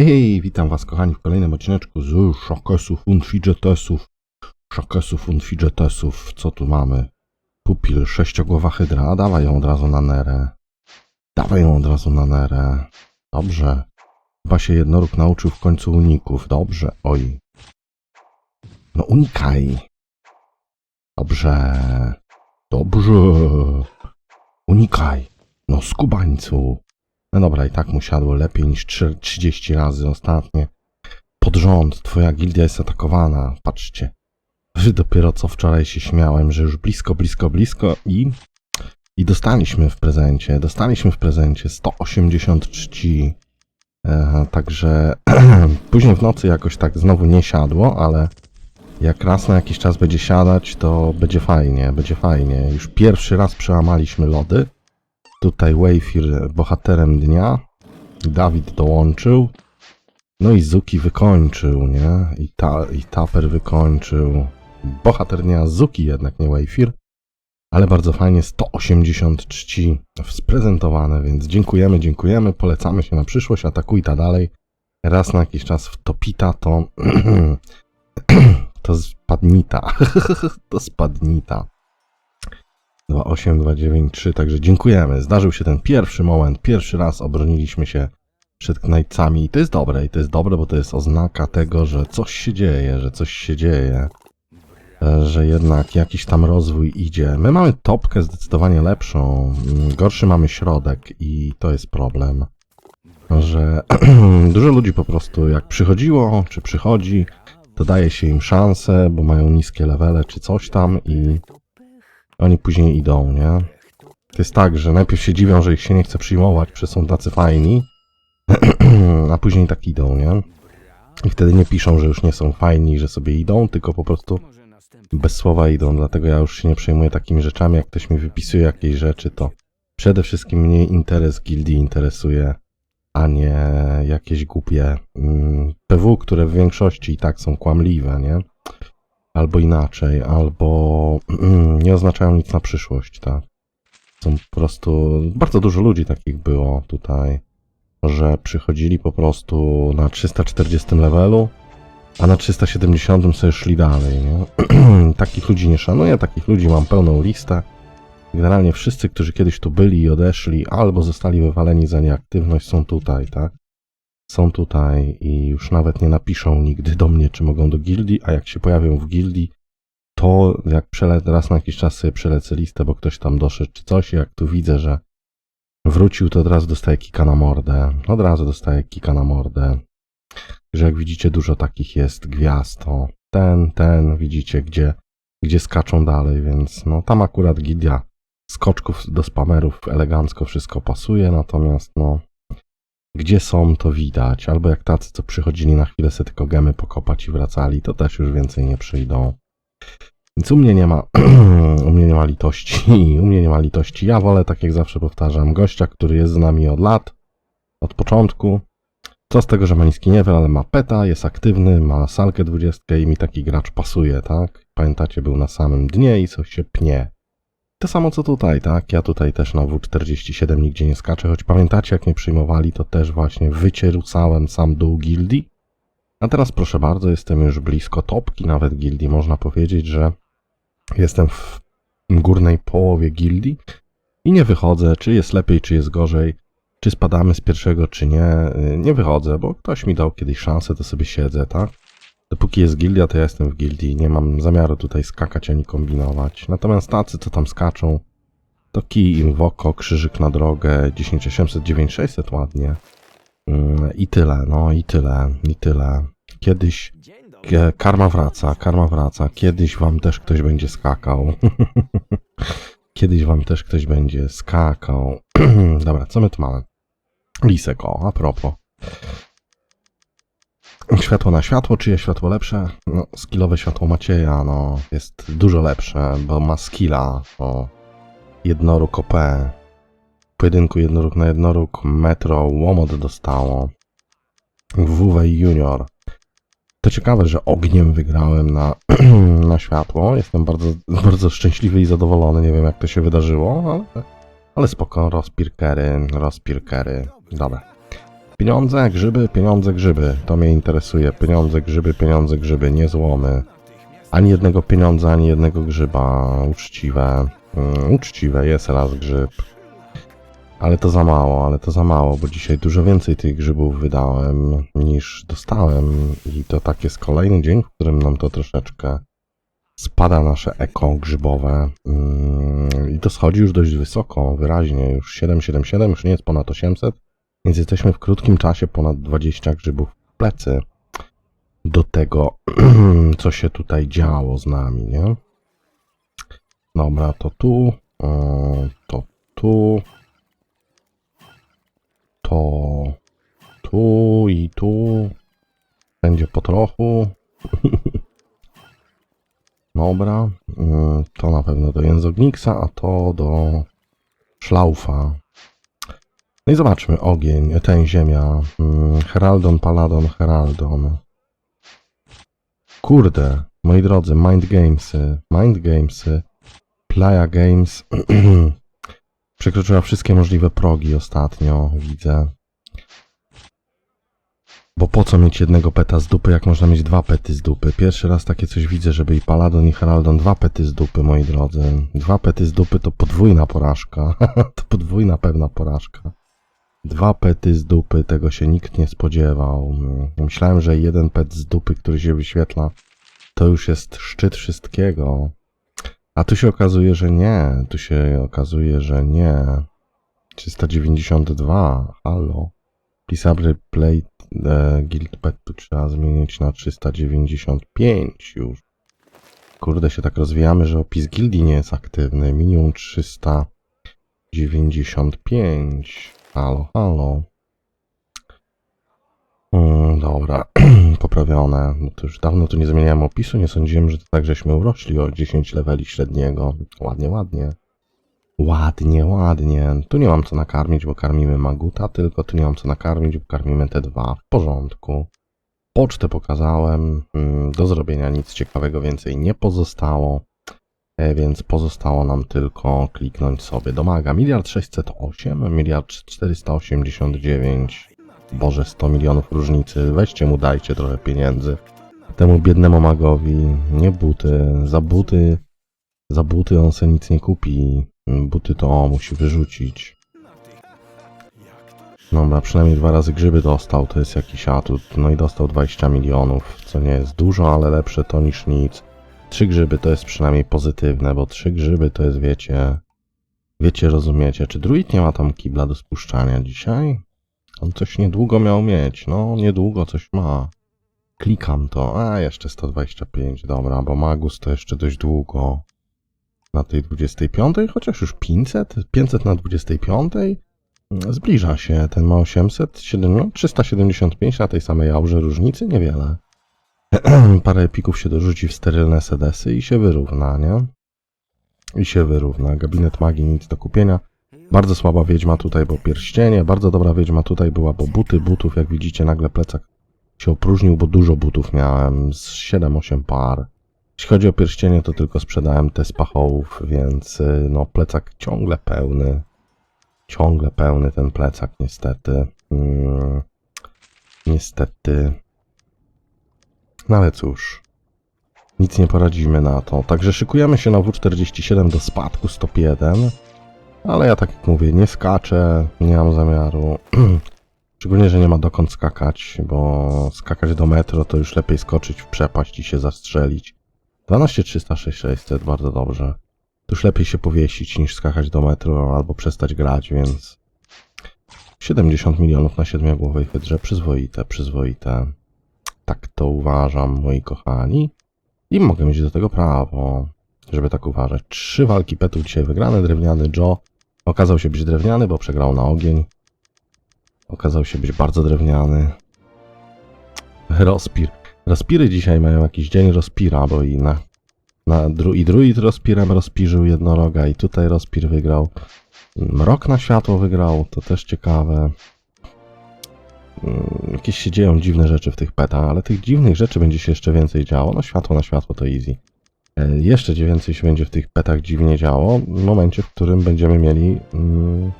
Hej, witam was kochani w kolejnym odcineczku z Szokesów und Fidgetesów. Szokesów und Fidgetesów. Co tu mamy? Pupil, sześciogłowa hydra. Dawaj ją od razu na nerę. Dawaj ją od razu na nerę. Dobrze. Chyba się jednoróg nauczył w końcu uników. Dobrze. Oj. No unikaj. Dobrze. Dobrze. Unikaj. No skubańcu. No dobra, i tak mu siadło lepiej niż trzy- 30 razy ostatnie. Pod rząd, twoja gildia jest atakowana. Patrzcie. Wy dopiero co wczoraj się śmiałem, że już blisko, blisko, blisko i... I dostaliśmy w prezencie, dostaliśmy w prezencie 180 czci. Także później w nocy jakoś tak znowu nie siadło, ale jak raz na jakiś czas będzie siadać, to będzie fajnie, będzie fajnie. Już pierwszy raz przełamaliśmy lody. Tutaj Wayfir bohaterem dnia. Dawid dołączył. No i Zuki wykończył, nie? I, ta, i Taper wykończył. Bohater dnia Zuki jednak, nie Wayfir. Ale bardzo fajnie, 180 czci sprezentowane, więc dziękujemy, dziękujemy. Polecamy się na przyszłość, atakuj ta dalej. Raz na jakiś czas w Topita to... to spadnita. to spadnita. 28293, także dziękujemy. Zdarzył się ten pierwszy moment, pierwszy raz obroniliśmy się przed knajcami i to jest dobre, i to jest dobre, bo to jest oznaka tego, że coś się dzieje, że coś się dzieje, e, że jednak jakiś tam rozwój idzie. My mamy topkę zdecydowanie lepszą, mm, gorszy mamy środek i to jest problem, że dużo ludzi po prostu jak przychodziło, czy przychodzi, to daje się im szansę, bo mają niskie levele, czy coś tam i oni później idą, nie? To jest tak, że najpierw się dziwią, że ich się nie chce przyjmować, że są tacy fajni, a później tak idą, nie? I wtedy nie piszą, że już nie są fajni, że sobie idą, tylko po prostu bez słowa idą. Dlatego ja już się nie przejmuję takimi rzeczami. Jak ktoś mi wypisuje jakieś rzeczy, to przede wszystkim mnie interes gildii interesuje, a nie jakieś głupie mm, PW, które w większości i tak są kłamliwe, nie? Albo inaczej, albo mm, nie oznaczają nic na przyszłość, tak. Są po prostu, bardzo dużo ludzi takich było tutaj, że przychodzili po prostu na 340 levelu, a na 370 sobie szli dalej, nie? takich ludzi nie szanuję, takich ludzi mam pełną listę. Generalnie wszyscy, którzy kiedyś tu byli i odeszli, albo zostali wywaleni za nieaktywność, są tutaj, tak? Są tutaj i już nawet nie napiszą nigdy do mnie, czy mogą do gildii, a jak się pojawią w gildii, to jak przelecę, raz na jakiś czas sobie przelecę listę, bo ktoś tam doszedł czy coś, jak tu widzę, że wrócił, to od razu dostaję kika na mordę. Od razu dostaję kika na mordę. Że jak widzicie, dużo takich jest gwiazd, to ten, ten, widzicie, gdzie, gdzie skaczą dalej, więc no tam akurat gildia skoczków do spamerów elegancko wszystko pasuje, natomiast no gdzie są, to widać. Albo jak tacy, co przychodzili na chwilę sobie tylko gemy pokopać i wracali, to też już więcej nie przyjdą. Więc u mnie nie ma, u mnie nie ma litości, u mnie nie ma litości. Ja wolę, tak jak zawsze powtarzam, gościa, który jest z nami od lat, od początku. Co z tego, że ma niski level, ale ma peta, jest aktywny, ma salkę 20 i mi taki gracz pasuje, tak? Pamiętacie, był na samym dnie i coś się pnie. To samo co tutaj, tak? Ja tutaj też na W47 nigdzie nie skaczę, choć pamiętacie jak mnie przyjmowali, to też właśnie wycierusałem sam dół gildii. A teraz proszę bardzo, jestem już blisko topki nawet gildii, można powiedzieć, że jestem w górnej połowie gildii i nie wychodzę, czy jest lepiej, czy jest gorzej, czy spadamy z pierwszego, czy nie. Nie wychodzę, bo ktoś mi dał kiedyś szansę, to sobie siedzę, tak? Dopóki jest gildia, to ja jestem w gildii. Nie mam zamiaru tutaj skakać ani kombinować. Natomiast tacy, co tam skaczą, to kij im w oko, krzyżyk na drogę, 10800, 9600 ładnie. Mm, I tyle, no i tyle, i tyle. Kiedyś Kie- karma wraca, karma wraca. Kiedyś wam też ktoś będzie skakał. Kiedyś wam też ktoś będzie skakał. Dobra, co my tu mamy? Lisek, o, a propos. Światło na światło, czyje światło lepsze? No, skillowe światło Macieja, no, jest dużo lepsze, bo ma skilla, o, jednoróg OP. Pojedynku jednoróg na jednoróg Metro Łomot dostało. WW Junior. To ciekawe, że ogniem wygrałem na, na światło. Jestem bardzo, bardzo szczęśliwy i zadowolony. Nie wiem, jak to się wydarzyło, ale, ale spoko. Rozpirkery, rozpirkery. Dobra. Pieniądze, grzyby, pieniądze, grzyby. To mnie interesuje. Pieniądze, grzyby, pieniądze, grzyby. Nie złomy. Ani jednego pieniądza, ani jednego grzyba. Uczciwe. Mm, uczciwe, jest raz grzyb. Ale to za mało, ale to za mało, bo dzisiaj dużo więcej tych grzybów wydałem niż dostałem. I to tak jest kolejny dzień, w którym nam to troszeczkę spada nasze eko grzybowe. Mm, I to schodzi już dość wysoko, wyraźnie. Już 777, już nie jest ponad 800, więc jesteśmy w krótkim czasie ponad 20 grzybów w plecy. Do tego, co się tutaj działo z nami, nie? Dobra, to tu, o, to tu, to tu i tu. Będzie po trochu. Dobra, mm, to na pewno do jęzogniksa, a to do szlaufa. No i zobaczmy, ogień, ten ziemia, mm, Heraldon, Paladon, Heraldon. Kurde, moi drodzy, Mind Gamesy, Mind Gamesy, Playa Games przekroczyła wszystkie możliwe progi ostatnio, widzę. Bo po co mieć jednego peta z dupy, jak można mieć dwa pety z dupy? Pierwszy raz takie coś widzę, żeby i Paladon i Heraldon dwa pety z dupy, moi drodzy. Dwa pety z dupy to podwójna porażka. to podwójna pewna porażka. Dwa pety z dupy, tego się nikt nie spodziewał. Myślałem, że jeden pet z dupy, który się wyświetla, to już jest szczyt wszystkiego. A tu się okazuje, że nie. Tu się okazuje, że nie. 392, halo. Pisable Plate e, Guild Pet tu trzeba zmienić na 395 już. Kurde, się tak rozwijamy, że opis gildii nie jest aktywny. Minimum 395. Halo, halo. Mm, dobra, poprawione. No to już dawno tu nie zmieniałem opisu, nie sądziłem, że to tak żeśmy urośli o 10 leveli średniego. Ładnie, ładnie. Ładnie, ładnie. Tu nie mam co nakarmić, bo karmimy Maguta, tylko tu nie mam co nakarmić, bo karmimy te dwa. W porządku. Pocztę pokazałem. mm, Do zrobienia nic ciekawego więcej nie pozostało. E, Więc pozostało nam tylko kliknąć sobie do maga. Miliard 608, miliard 489. Boże, 100 milionów różnicy. Weźcie mu, dajcie trochę pieniędzy. Temu biednemu magowi. Nie buty. Za buty. Za buty on se nic nie kupi. Buty to musi wyrzucić. Dobra, przynajmniej dwa razy grzyby dostał, to jest jakiś atut. No i dostał 20 milionów, co nie jest dużo, ale lepsze to niż nic. Trzy grzyby to jest przynajmniej pozytywne, bo trzy grzyby to jest, wiecie... Wiecie, rozumiecie. Czy druid nie ma tam kibla do spuszczania dzisiaj? On coś niedługo miał mieć. No, niedługo coś ma. Klikam to. A, jeszcze 125. Dobra, bo Magus to jeszcze dość długo. Na tej 25, chociaż już 500? 500 na 25? Zbliża się. Ten ma 800, 7, no, 375 na tej samej aurze różnicy, niewiele. Parę epików się dorzuci w sterylne sedesy i się wyrówna, nie? I się wyrówna. Gabinet magii, nic do kupienia. Bardzo słaba wiedźma tutaj, bo pierścienie. Bardzo dobra wiedźma tutaj była, bo buty butów, jak widzicie, nagle plecak się opróżnił, bo dużo butów miałem. Z 7-8 par. Jeśli chodzi o pierścienie, to tylko sprzedałem te z pachołów, więc y, no plecak ciągle pełny. Ciągle pełny ten plecak, niestety. Mm, niestety. No ale cóż. Nic nie poradzimy na to. Także szykujemy się na W47 do spadku stop 1. Ale ja tak jak mówię, nie skaczę, nie mam zamiaru. Szczególnie, że nie ma dokąd skakać, bo skakać do metro to już lepiej skoczyć w przepaść i się zastrzelić. 12366, bardzo dobrze. To już lepiej się powiesić niż skakać do metro albo przestać grać, więc 70 milionów na siedmiogłowej hydrze, przyzwoite, przyzwoite. Tak to uważam, moi kochani. I mogę mieć do tego prawo, żeby tak uważać. Trzy walki petów dzisiaj wygrane. Drewniany Joe okazał się być drewniany, bo przegrał na ogień. Okazał się być bardzo drewniany. Rospir. Rospiry dzisiaj mają jakiś dzień Rospira, bo i na, na dru, i druid Rospirem rozpirzył jednoroga i tutaj Rospir wygrał. Mrok na światło wygrał, to też ciekawe. Mm, Jakieś się dzieją dziwne rzeczy w tych petach, ale tych dziwnych rzeczy będzie się jeszcze więcej działo. No światło na światło to easy. E, Jeszcze więcej się będzie w tych petach dziwnie działo w momencie, w którym będziemy mieli mm,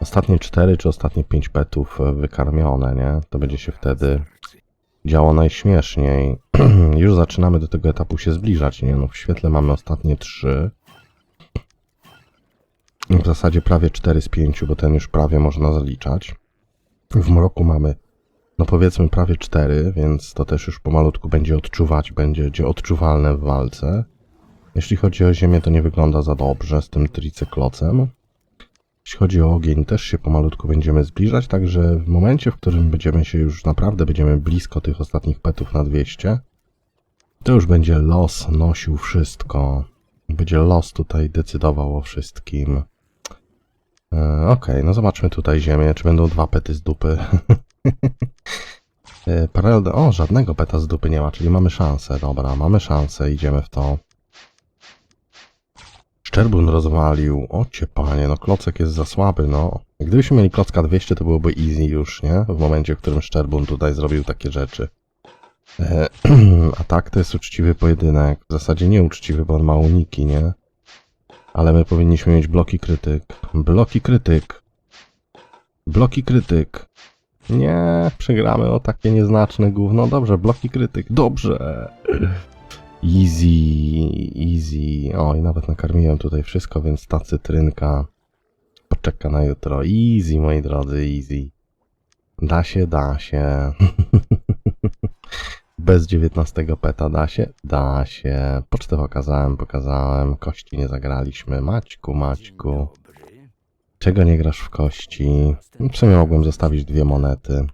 ostatnie 4 czy ostatnie 5 petów e, wykarmione, nie? To będzie się wtedy działo najśmieszniej. Już zaczynamy do tego etapu się zbliżać, nie? No w świetle mamy ostatnie 3. W zasadzie prawie 4 z 5, bo ten już prawie można zaliczać. W mroku mamy, no powiedzmy prawie 4, więc to też już pomalutku będzie odczuwać, będzie, będzie odczuwalne w walce. Jeśli chodzi o ziemię, to nie wygląda za dobrze z tym tricyklocem. Jeśli chodzi o ogień, też się pomalutku będziemy zbliżać, także w momencie, w którym będziemy się już naprawdę będziemy blisko tych ostatnich petów na 200, to już będzie los nosił wszystko. Będzie los tutaj decydował o wszystkim. E, Okej, no zobaczmy tutaj ziemię, czy będą dwa pety z dupy. E, Paralel. O, żadnego peta z dupy nie ma, czyli mamy szansę. Dobra, mamy szansę, idziemy w to. Szczerbun rozwalił. O cię panie, no klocek jest za słaby, no. Gdybyśmy mieli klocka 200, to byłoby easy już, nie? W momencie, w którym Szczerbun tutaj zrobił takie rzeczy. E, a tak, to jest uczciwy pojedynek. W zasadzie nieuczciwy, bo on ma uniki, nie? Ale my powinniśmy mieć bloki krytyk. Bloki krytyk. Bloki krytyk. Nie, przegramy o takie nieznaczne gówno. Dobrze, bloki krytyk. Dobrze. Easy, easy. O, i nawet nakarmiłem tutaj wszystko, więc ta cytrynka poczeka na jutro. Easy, moi drodzy, easy. Da się, da się. Bez 19 peta da się? Da się. Pocztę pokazałem, pokazałem. Kości nie zagraliśmy. Maćku, Maćku. Czego nie grasz w kości? W sumie mogłem zostawić dwie monety.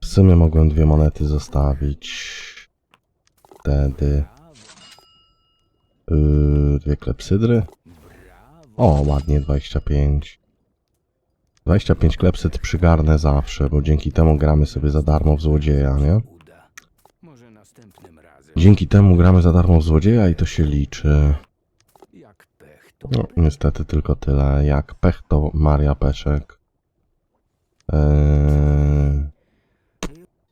W sumie mogłem dwie monety zostawić. Wtedy. Yy, dwie klepsydry. O, ładnie, 25. 25 klepsyd przygarnę zawsze, bo dzięki temu gramy sobie za darmo w złodzieja, nie? Dzięki temu gramy za darmo w złodzieja i to się liczy. No, niestety tylko tyle. Jak pech to Maria Peszek. Eee...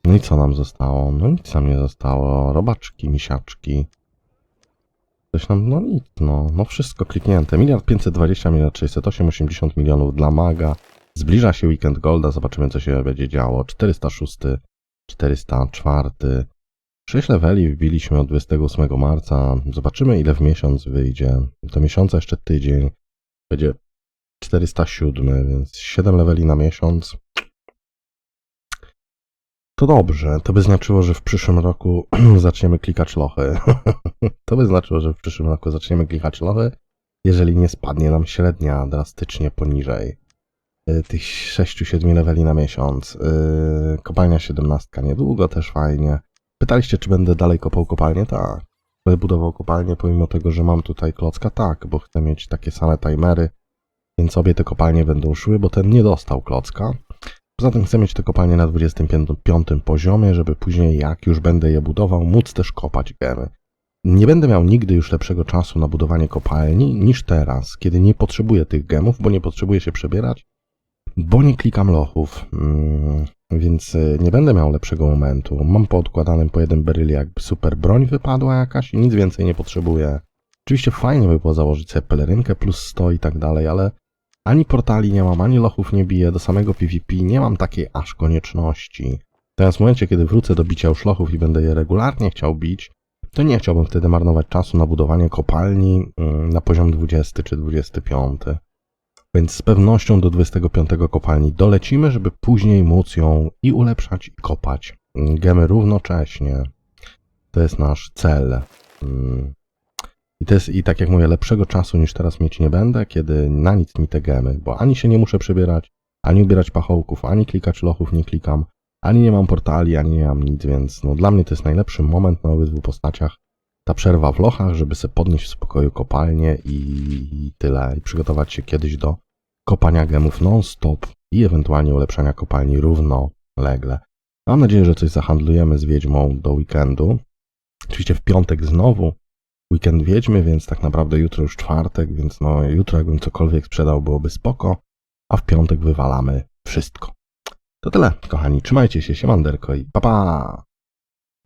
No i co nam zostało? No nic nam nie zostało. Robaczki, misiaczki. Coś nam, no nic, no. No wszystko kliknięte. Miliard 520, miliard 608, 80 milionów dla maga. Zbliża się weekend Golda, zobaczymy co się będzie działo. 406, 404. 6 leveli wbiliśmy od 28 marca. Zobaczymy ile w miesiąc wyjdzie. Do miesiąca jeszcze tydzień. Będzie 407, więc 7 leveli na miesiąc. To dobrze. To by znaczyło, że w przyszłym roku zaczniemy klikać lochy. to by znaczyło, że w przyszłym roku zaczniemy klikać lochy, jeżeli nie spadnie nam średnia drastycznie poniżej tych 6-7 leveli na miesiąc. Y, Kopalnia 17 niedługo, też fajnie. Pytaliście, czy będę dalej kopał kopalnię? Tak. Będę budował kopalnię, pomimo tego, że mam tutaj klocka? Tak, bo chcę mieć takie same timery, więc obie te kopalnie będą szły, bo ten nie dostał klocka. Poza tym chcę mieć te kopalnie na 25 poziomie, żeby później, jak już będę je budował, móc też kopać gemy. Nie będę miał nigdy już lepszego czasu na budowanie kopalni niż teraz, kiedy nie potrzebuję tych gemów, bo nie potrzebuję się przebierać, bo nie klikam lochów. Mm, więc y, nie będę miał lepszego momentu. Mam poodkładanym po jeden beryl, jakby super broń wypadła jakaś i nic więcej nie potrzebuję. Oczywiście fajnie by było założyć sobie pelerynkę plus 100 i tak dalej, ale ani portali nie mam, ani lochów nie biję, do samego PvP nie mam takiej aż konieczności. Teraz w momencie, kiedy wrócę do bicia już lochów i będę je regularnie chciał bić, to nie chciałbym wtedy marnować czasu na budowanie kopalni mm, na poziom 20 czy 25. Więc z pewnością do 25 kopalni dolecimy, żeby później móc ją i ulepszać, i kopać. Gemy równocześnie. To jest nasz cel. Mm. I to jest, i tak jak mówię, lepszego czasu niż teraz mieć nie będę, kiedy na nic mi te gemy, bo ani się nie muszę przebierać, ani ubierać pachołków, ani klikać lochów nie klikam, ani nie mam portali, ani nie mam nic, więc no dla mnie to jest najlepszy moment na obydwu postaciach. Ta przerwa w lochach, żeby sobie podnieść w spokoju kopalnię i, tyle. I przygotować się kiedyś do kopania gemów non-stop i ewentualnie ulepszania kopalni równolegle. Mam nadzieję, że coś zahandlujemy z Wiedźmą do weekendu. Oczywiście w piątek znowu weekend Wiedźmy, więc tak naprawdę jutro już czwartek, więc no jutro jakbym cokolwiek sprzedał byłoby spoko, a w piątek wywalamy wszystko. To tyle, kochani. Trzymajcie się, siemanderko i pa pa!